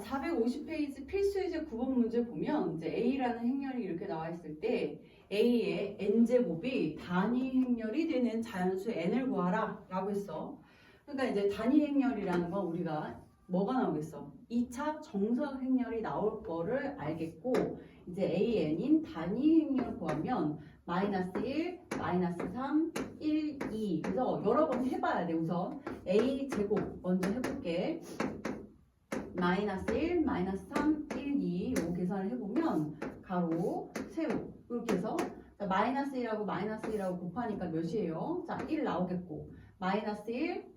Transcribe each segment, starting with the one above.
자, 450페이지 필수 이제 9번 문제 보면 이제 A라는 행렬이 이렇게 나와 있을 때 A의 n제곱이 단위 행렬이 되는 자연수 n을 구하라 라고 했어. 그러니까 이제 단위 행렬이라는 건 우리가 뭐가 나오겠어? 2차 정석 행렬이 나올 거를 알겠고 이제 AN인 단위 행렬 구하면 마이너스 1, 마이너스 3, 1, 2 그래서 여러 번 해봐야 돼 우선 A 제곱 먼저 해볼게 마이너스 1, 마이너스 3, 1, 2 요거 계산을 해보면 가로, 세로 이렇게 해서 자, 마이너스 1하고 마이너스 1하고 곱하니까 몇이에요? 자, 1 나오겠고 마이너스 1,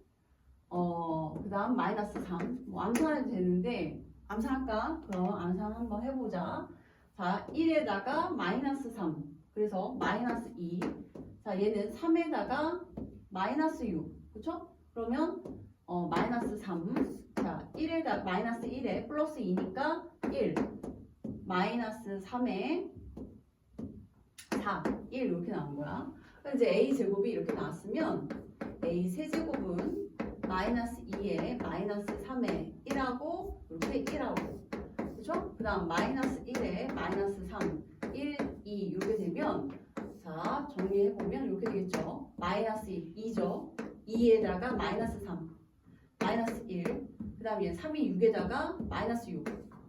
어, 그 다음 마이너스 3. 뭐 암산해도 되는데 암산할까? 그럼 암산 한번 해보자. 자, 1에다가 마이너스 3. 그래서 마이너스 2. 자, 얘는 3에다가 마이너스 6. 그쵸? 그러면 어, 마이너스 3. 자, 1에다 마이너스 1에 플러스 2니까 1. 마이너스 3에 4. 1 이렇게 나온 거야. 이제 a 제곱이 이렇게 나왔으면 a 세제곱은 마이너스 2에 마이너스 3에 1하고 이렇게 1하고 그죠? 그 다음 마이너스 1에 마이너스 3 1, 2 이렇게 되면 자 정리해보면 이렇게 되겠죠 마이너스 2, 2죠 2에다가 마이너스 3 마이너스 1그 다음 얘 3이 6에다가 마이너스 6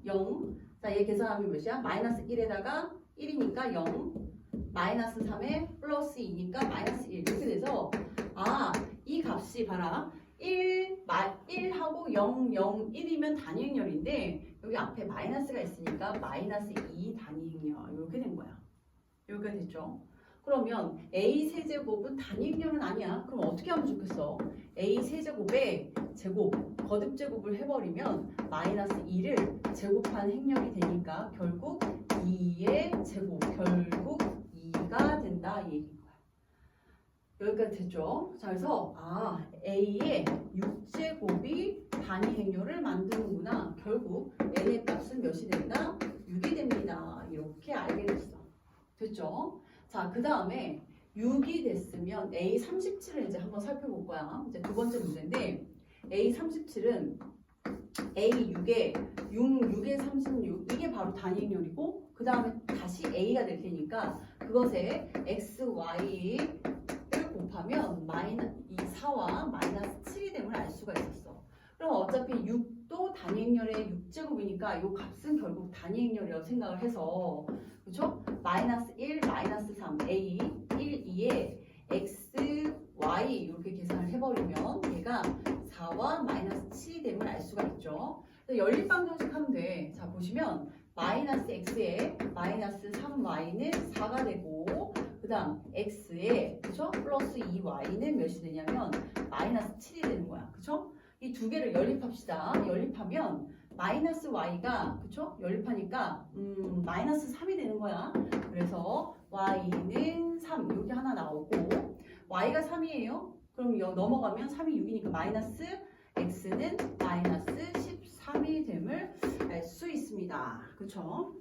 0 자, 얘 계산하면 몇이야? 마이너스 1에다가 1이니까 0 마이너스 3에 플러스 2니까 마이너스 1 이렇게 돼서 아 이 값이 봐라 1, 마, 1하고 0, 0, 1이면 단위 행렬인데 여기 앞에 마이너스가 있으니까 마이너스 2 단위 행렬 이렇게 된 거야. 여기가 됐죠? 그러면 a 세제곱은 단위 행렬은 아니야. 그럼 어떻게 하면 좋겠어? a 세제곱에 제곱, 거듭 제곱을 해버리면 마이너스 2를 제곱한 행렬이 되니까 결국 2의 제곱, 결국 2가 된다 이 얘기인 거야. 여기까지 됐죠? 자, 그래서 아 A의 6제곱이 단위 행렬을 만드는구나. 결국 N의 값은 몇이 된다? 6이 됩니다. 이렇게 알게 됐어. 됐죠? 자, 그 다음에 6이 됐으면 A37을 이제 한번 살펴볼 거야. 이제 두 번째 문제인데 A37은 A6에 6, 6에 36 이게 바로 단위 행렬이고 그 다음에 다시 A가 될 테니까 그것에 X, Y를 곱하면 마이너 이 4와 마이너스 7이 됨을 알 수가 있었어. 그럼 어차피 6도 단위 행렬의 6제곱이니까 이 값은 결국 단위 행렬이라고 생각을 해서 그렇죠? 마이너스 1, 마이너스 3, A, 1, 2에 4와 마이너스 7이 됨을 알 수가 있죠. 연립방정식 하면 돼. 자 보시면 마이너스 x에 마이너스 3y는 4가 되고 그 다음 x에 그쵸? 플러스 2y는 몇이 되냐면 마이너스 7이 되는 거야. 그쵸? 이 두 개를 연립합시다. 연립하면 마이너스 y가 그쵸? 연립하니까 음, 마이너스 3이 되는 거야. 그래서 y는 3 이렇게 하나 나오고 y가 3이에요. 그럼 여 넘어가면 3이 6이니까 마이너스 x는 마이너스 13이 됨을 알 수 있습니다. 그쵸?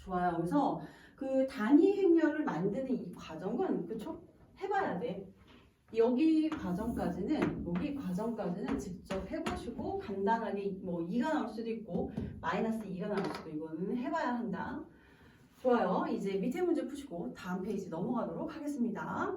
좋아요. 그래서 그 단위 행렬을 만드는 이 과정은 그쵸? 해봐야 돼. 여기 과정까지는 여기 과정까지는 직접 해보시고 간단하게 뭐 2가 나올 수도 있고 마이너스 2가 나올 수도 이거는 해봐야 한다. 좋아요. 이제 밑에 문제 푸시고 다음 페이지 넘어가도록 하겠습니다.